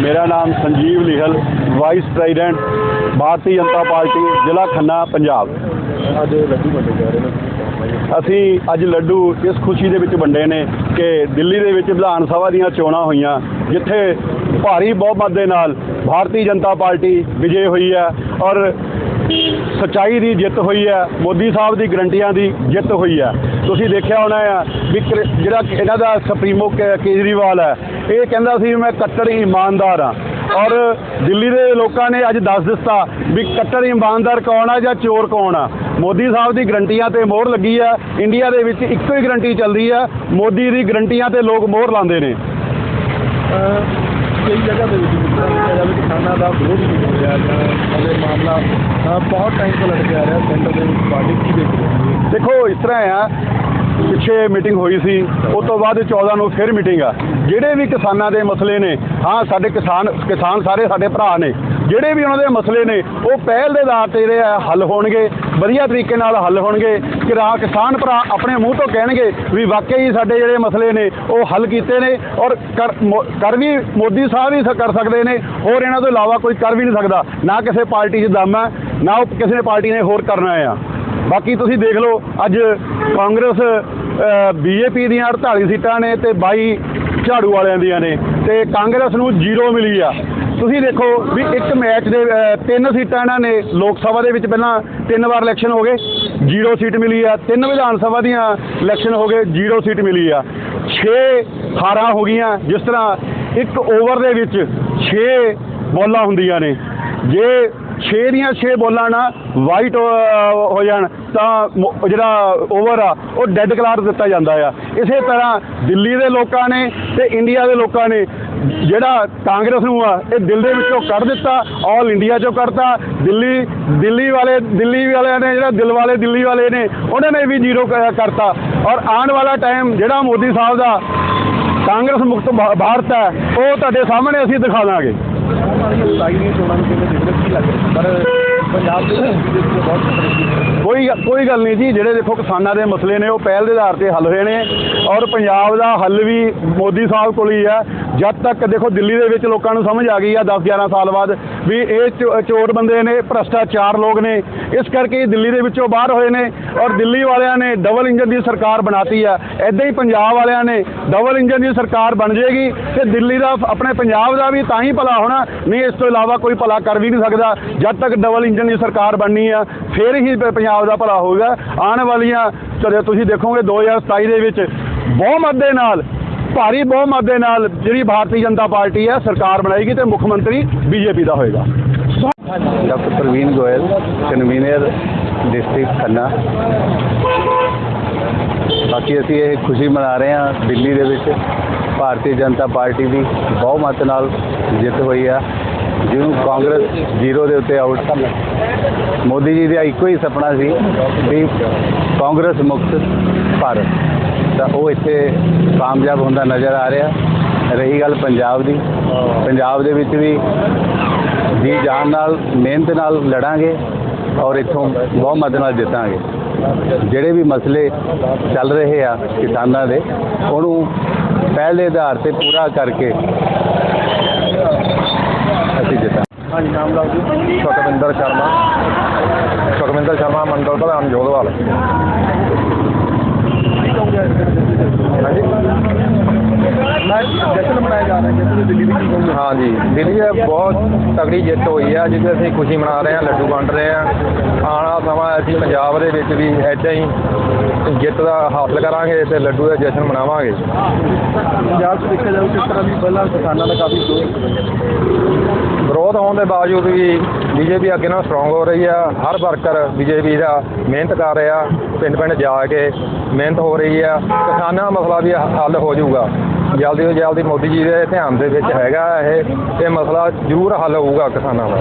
ਮੇਰਾ ਨਾਮ Sanjeev Lihal vice president Bharatiya Janata party, ਜ਼ਿਲ੍ਹਾ ਖੰਨਾ, ਪੰਜਾਬ। ਅੱਜ ਲੱਡੂ ਵੰਡੇ ਜਾ ਰਹੇ ਨੇ ਅਸੀਂ ਅੱਜ ਲੱਡੂ ਇਸ ਖੁਸ਼ੀ ਦੇ ਵਿੱਚ ਵੰਡੇ ਨੇ ਕਿ ਦਿੱਲੀ ਦੇ ਵਿੱਚ ਵਿਧਾਨ ਸਭਾ ਦੀਆਂ ਚੋਣਾਂ ਹੋਈਆਂ, ਜਿੱਥੇ ਭਾਰੀ ਬਹੁਮਤ ਦੇ ਨਾਲ ਭਾਰਤੀ ਜਨਤਾ ਪਾਰਟੀ ਵਿਜੇ ਹੋਈ ਹੈ ਔਰ ਸੱਚਾਈ ਦੀ ਜਿੱਤ ਹੋਈ ਹੈ ਮੋਦੀ ਸਾਹਿਬ ਦੀ ਗਰੰਟੀਆਂ ਦੀ ਜਿੱਤ ਹੋਈ ਹੈ। ਤੁਸੀਂ ਦੇਖਿਆ ਹੋਣਾ ਆ ਵੀ ਜਿਹੜਾ ਇਹਨਾਂ ਦਾ ਸੁਪਰੀਮੋ ਕੇਜਰੀਵਾਲ ਹੈ ਇਹ ਕਹਿੰਦਾ ਸੀ ਮੈਂ ਕੱਟੜ ਇਮਾਨਦਾਰ ਹਾਂ। ਔਰ ਦਿੱਲੀ ਦੇ ਲੋਕਾਂ ਨੇ ਅੱਜ ਦੱਸ ਦਿੱਤਾ ਵੀ ਕੱਟੜ ਇਮਾਨਦਾਰ ਕੌਣ ਆ ਜਾਂ ਚੋਰ ਕੌਣ ਆ। ਮੋਦੀ ਸਾਹਿਬ ਦੀ ਗਰੰਟੀਆਂ ਤੇ ਮੋਹਰ ਲੱਗੀ ਆ ਇੰਡੀਆ ਦੇ ਵਿੱਚ ਇੱਕੋ ਹੀ ਗਰੰਟੀ ਚੱਲਦੀ ਆ ਮੋਦੀ ਦੀ ਗਰੰਟੀਆਂ ਤੇ ਲੋਕ ਮੋਹਰ ਲਾਉਂਦੇ ਨੇ। ਕਈ ਜਗ੍ਹਾ ਦੇ ਵਿੱਚ ਜਿੱਦਾਂ ਕਿ ਕਿਸਾਨਾਂ ਦਾ ਵਿਰੋਧ ਵੀ ਹੋ ਰਿਹਾ ਜਾਂ ਮਾਮਲਾ ਬਹੁਤ ਟਾਈਮ ਤੋਂ ਲੜਕੇ ਆ ਰਿਹਾ ਸੈਂਟਰ ਦੇ ਵਿੱਚ ਪਾਰਟੀ ਕੀ ਦੇਖ ਰਹੀ ਹੈ ਦੇਖੋ, ਇਸ ਤਰ੍ਹਾਂ ਆ ਪਿੱਛੇ ਮੀਟਿੰਗ ਹੋਈ ਸੀ, ਉਸ ਤੋਂ ਬਾਅਦ 14 ਨੂੰ ਫਿਰ ਮੀਟਿੰਗ ਆ। ਜਿਹੜੇ ਵੀ ਕਿਸਾਨਾਂ ਦੇ ਮਸਲੇ ਨੇ, ਹਾਂ, ਸਾਡੇ ਕਿਸਾਨ ਕਿਸਾਨ ਸਾਰੇ ਸਾਡੇ ਭਰਾ ਨੇ, ਜਿਹੜੇ ਵੀ ਉਹਨਾਂ ਦੇ ਮਸਲੇ ਨੇ, ਉਹ ਪਹਿਲ ਦੇ ਆਧਾਰ ਤੇ ਜਿਹੜੇ ਆ, ਹੱਲ ਹੋਣਗੇ, ਵਧੀਆ ਤਰੀਕੇ ਨਾਲ ਹੱਲ ਹੋਣਗੇ, ਕਿਰਾ, ਕਿਸਾਨ ਭਰਾ ਆਪਣੇ ਮੂੰਹ ਤੋਂ ਕਹਿਣਗੇ ਵੀ ਵਾਕਈ ਸਾਡੇ ਜਿਹੜੇ ਮਸਲੇ ਨੇ, ਉਹ ਹੱਲ ਕੀਤੇ ਨੇ, ਔਰ ਕਰ, ਮੋ- ਕਰ ਵੀ, ਮੋਦੀ ਸਾਹਿਬ ਹੀ ਸ- ਕਰ ਸਕਦੇ ਨੇ, ਹੋਰ ਇਹਨਾਂ ਤੋਂ ਇਲਾਵਾ ਕੋਈ ਕਰ ਵੀ ਨਹੀਂ ਸਕਦਾ, ਨਾ ਕਿਸੇ ਪਾਰਟੀ 'ਚ ਦਮ ਹੈ ਨਾ ਉਹ ਕਿਸੇ ਪਾਰਟੀ ਨੇ ਹੋਰ ਕਰਨਾ ਆ। ਬਾਕੀ ਤੁਸੀਂ ਦੇਖ ਲਓ, ਅੱਜ ਕਾਂਗਰਸ ਬੀਜੇਪੀ ਦੀਆਂ 48 ਸੀਟਾਂ ਨੇ ਤੇ 22 ਝਾੜੂ ਵਾਲਿਆਂ ਦੀਆਂ ਨੇ ਤੇ ਕਾਂਗਰਸ ਨੂੰ ਜ਼ੀਰੋ ਮਿਲੀ ਆ। ਤੁਸੀਂ ਦੇਖੋ ਵੀ ਇੱਕ ਮੈਚ ਦੇ ਤਿੰਨ ਸੀਟਾਂ ਇਹਨਾਂ ਨੇ ਲੋਕ ਸਭਾ ਦੇ ਵਿੱਚ ਪਹਿਲਾਂ ਤਿੰਨ ਵਾਰ ਇਲੈਕਸ਼ਨ ਹੋ ਗਏ, ਜ਼ੀਰੋ ਸੀਟ ਮਿਲੀ ਆ। ਤਿੰਨ ਵਿਧਾਨ ਸਭਾ ਦੀਆਂ ਇਲੈਕਸ਼ਨ ਹੋ ਗਏ, ਜ਼ੀਰੋ ਸੀਟ ਮਿਲੀ ਆ। 6 ਹਾਰਾਂ ਹੋ ਗਈਆਂ, ਜਿਸ ਤਰ੍ਹਾਂ ਇੱਕ ਓਵਰ ਦੇ ਵਿੱਚ 6 ਬੋਲਾਂ ਹੁੰਦੀਆਂ ਨੇ। ਜੇ 6 ਦੀਆਂ 6 ਬੋਲਾਂ ਨਾ ਵਾਈਟ ਹੋ ਜਾਣ, ਤਾਂ ਜਿਹੜਾ ਓਵਰ ਆ, ਉਹ ਡੈੱਡ ਕਲਾਰ ਦਿੱਤਾ ਜਾਂਦਾ ਆ। ਇਸੇ ਤਰ੍ਹਾਂ ਦਿੱਲੀ ਦੇ ਲੋਕਾਂ ਨੇ ਤੇ ਇੰਡੀਆ ਦੇ ਲੋਕਾਂ ਨੇ, ਜਿਹੜਾ ਕਾਂਗਰਸ ਨੂੰ ਆ, ਇਹ ਦਿਲ ਦੇ ਵਿੱਚੋਂ ਕੱਢ ਦਿੱਤਾ ਆਲ ਇੰਡੀਆ ਚੋਂ ਕੱਢਤਾ। ਦਿੱਲੀ ਦਿੱਲੀ ਵਾਲੇ, ਦਿੱਲੀ ਵਾਲਿਆਂ ਨੇ ਜਿਹੜਾ ਦਿਲ ਵਾਲੇ ਦਿੱਲੀ ਵਾਲੇ ਨੇ, ਉਹਨਾਂ ਨੇ ਵੀ ਜ਼ੀਰੋ ਕਰਤਾ। ਔਰ ਆਉਣ ਵਾਲਾ ਟਾਈਮ ਜਿਹੜਾ ਮੋਦੀ ਸਾਹਿਬ ਦਾ ਕਾਂਗਰਸ ਮੁਕਤ ਭਾਰਤ ਹੈ, ਉਹ ਤੁਹਾਡੇ ਸਾਹਮਣੇ ਅਸੀਂ ਦਿਖਾ ਦਾਂਗੇ। ਆਉਣ ਵਾਲੀਆਂ ਸਤਾਈ ਦੀਆਂ ਚੋਣਾਂ ਨੂੰ ਕਿਵੇਂ ਦੇਖ ਰਹੇ ਕੀ ਲੱਗ ਰਿਹਾ ਪਰ ਪੰਜਾਬ ਦੇ ਕੋਈ ਕੋਈ ਗੱਲ ਨਹੀਂ ਜੀ, ਜਿਹੜੇ ਦੇਖੋ ਕਿਸਾਨਾਂ ਦੇ ਮਸਲੇ ਨੇ, ਉਹ ਪਹਿਲ ਦੇ ਆਧਾਰ ਤੇ ਹੱਲ ਹੋਏ ਨੇ ਔਰ ਪੰਜਾਬ ਦਾ ਹੱਲ ਵੀ ਮੋਦੀ ਸਾਹਿਬ ਕੋਲ ਹੀ ਹੈ। ਜਦ ਤੱਕ ਦੇਖੋ ਦਿੱਲੀ ਦੇ ਵਿੱਚ ਲੋਕਾਂ ਨੂੰ ਸਮਝ ਆ ਗਈ ਆ 10 11 ਸਾਲ ਬਾਅਦ ਵੀ ਇਹ ਚੋ- ਚੋਰ ਬੰਦੇ ਨੇ, ਭ੍ਰਸ਼ਟਾਚਾਰ ਲੋਕ ਨੇ, ਇਸ ਕਰਕੇ ਦਿੱਲੀ ਦੇ ਵਿੱਚੋਂ ਬਾਹਰ ਹੋਏ ਨੇ ਔਰ ਦਿੱਲੀ ਵਾਲਿਆਂ ਨੇ ਡਬਲ ਇੰਜਨ ਦੀ ਸਰਕਾਰ ਬਣਾਤੀ ਆ। ਐਦਾਂ ਹੀ ਪੰਜਾਬ ਵਾਲਿਆਂ ਨੇ ਡਬਲ ਇੰਜਨ ਦੀ ਸਰਕਾਰ ਬਣ ਜਾਏਗੀ ਤੇ ਦਿੱਲੀ ਦਾ, ਆਪਣੇ ਪੰਜਾਬ ਦਾ ਵੀ ਤਾਂ ਹੀ ਭਲਾ ਹੋਣਾ, ਨਹੀਂ ਇਸ ਤੋਂ ਇਲਾਵਾ ਕੋਈ ਭਲਾ ਕਰ ਵੀ ਨਹੀਂ ਸਕਦਾ। ਜਦ ਤੱਕ ਡਬਲ ਇੰਜਨ ਦੀ ਸਰਕਾਰ ਬਣਨੀ ਆ, ਫਿਰ ਹੀ ਪੰਜਾਬ ਦਾ ਭਲਾ ਹੋਊਗਾ। ਆਉਣ ਵਾਲੀਆਂ ਤੁਸੀਂ ਦੇਖੋਗੇ 2027 ਦੇ ਵਿੱਚ ਬਹੁਮਤ ਦੇ ਨਾਲ, ਭਾਰੀ ਬਹੁਮਤ ਦੇ ਨਾਲ ਜਿਹੜੀ ਭਾਰਤੀ ਜਨਤਾ ਪਾਰਟੀ ਹੈ ਸਰਕਾਰ ਬਣਾਏਗੀ ਤੇ ਮੁੱਖ ਮੰਤਰੀ ਬੀਜੇਪੀ ਦਾ ਹੋਏਗਾ। Doctor Praveen Goyal, convener district Khanna. ਬਾਕੀ ਅਸੀਂ ਇਹ ਖੁਸ਼ੀ ਮਨਾ ਰਹੇ ਹਾਂ ਦਿੱਲੀ ਦੇ ਵਿੱਚ, ਭਾਰਤੀ ਜਨਤਾ ਪਾਰਟੀ ਦੀ ਬਹੁਮਤ ਨਾਲ ਜਿੱਤ ਹੋਈ ਆ। ਜਿਹਨੂੰ ਕਾਂਗਰਸ ਜ਼ੀਰੋ ਦੇ ਉੱਤੇ ਆਊਟ ਮੋਦੀ ਜੀ ਦਾ ਇੱਕੋ ਹੀ ਸੁਪਨਾ ਸੀ ਵੀ ਕਾਂਗਰਸ ਮੁਕਤ ਭਾਰਤ। ਤਾਂ ਉਹ ਇੱਥੇ ਕਾਮਯਾਬ ਹੁੰਦਾ ਨਜ਼ਰ ਆ ਰਿਹਾ। ਰਹੀ ਗੱਲ ਪੰਜਾਬ ਦੀ। ਪੰਜਾਬ ਦੇ ਵਿੱਚ ਵੀ ਜੀ ਜਾਨ ਨਾਲ, ਮਿਹਨਤ ਨਾਲ ਲੜਾਂਗੇ ਔਰ ਇੱਥੋਂ ਬਹੁਮਤ ਨਾਲ ਜਿੱਤਾਂਗੇ। ਜਿਹੜੇ ਵੀ ਮਸਲੇ ਚੱਲ ਰਹੇ ਆ ਕਿਸਾਨਾਂ ਦੇ, ਉਹਨੂੰ ਪਹਿਲੇ ਆਧਾਰ ਤੇ ਪੂਰਾ ਕਰਕੇ ਹਾਂਜੀ ਨਾਮ ਲਾਓ ਜੀ ਸੁਖਵਿੰਦਰ ਸ਼ਰਮਾ। ਸੁਖਵਿੰਦਰ ਸ਼ਰਮਾ ਮੰਡਲ ਪ੍ਰਧਾਨ ਜੋਧਵਾਲ। ਹਾਂਜੀ। ਮੈਂ ਜਸ਼ਨ ਮਨਾਇਆ ਜਾ ਰਿਹਾ ਹੈ ਜਿਸ ਦਿੱਲੀ ਦੀ ਕੀ ਕਹੂੰਗਾ ਹਾਂਜੀ ਦਿੱਲੀ ਦੇ ਬਹੁਤ ਤਗੜੀ ਜਿੱਤ ਹੋਈ ਹੈ ਜਿਹਦੇ ਅਸੀਂ ਖੁਸ਼ੀ ਮਨਾ ਰਹੇ ਹਾਂ ਲੱਡੂ ਵੰਡ ਰਹੇ ਹਾਂ ਆਉਣ ਵਾਲਾ ਸਮਾਂ ਅਸੀਂ ਪੰਜਾਬ ਦੇ ਵਿੱਚ ਵੀ ਇੱਦਾਂ ਹੀ ਜਿੱਤ ਦਾ ਹਾਸਲ ਕਰਾਂਗੇ ਤੇ ਲੱਡੂ ਦਾ ਜਸ਼ਨ ਮਨਾਵਾਂਗੇ। ਪੰਜਾਬ 'ਚ ਦੇਖਿਆ ਜਾਵੇ ਕਿਸ ਤਰ੍ਹਾਂ ਵੀ ਪਹਿਲਾਂ ਕਿਸਾਨਾਂ ਦਾ ਕਾਫੀ ਵਿਰੋਧ ਹੋਣ ਦੇ ਬਾਵਜੂਦ ਵੀ ਬੀਜੇਪੀ ਅੱਗੇ ਨਾਲ ਸਟਰੋਂਗ ਹੋ ਰਹੀ ਆ। ਹਰ ਵਰਕਰ ਬੀਜੇਪੀ ਦਾ ਮਿਹਨਤ ਕਰ ਰਿਹਾ, ਪਿੰਡ ਪਿੰਡ ਜਾ ਕੇ ਮਿਹਨਤ ਹੋ ਰਹੀ ਆ। ਕਿਸਾਨਾਂ ਦਾ ਮਸਲਾ ਵੀ ਹੱਲ ਹੋ ਜਾਊਗਾ। ਜਲਦੀ ਤੋਂ ਜਲਦੀ ਮੋਦੀ ਜੀ ਦੇ ਧਿਆਨ ਦੇ ਵਿੱਚ ਹੈਗਾ ਇਹ। ਇਹ ਮਸਲਾ ਜ਼ਰੂਰ ਹੱਲ ਹੋਊਗਾ ਕਿਸਾਨਾਂ ਦਾ।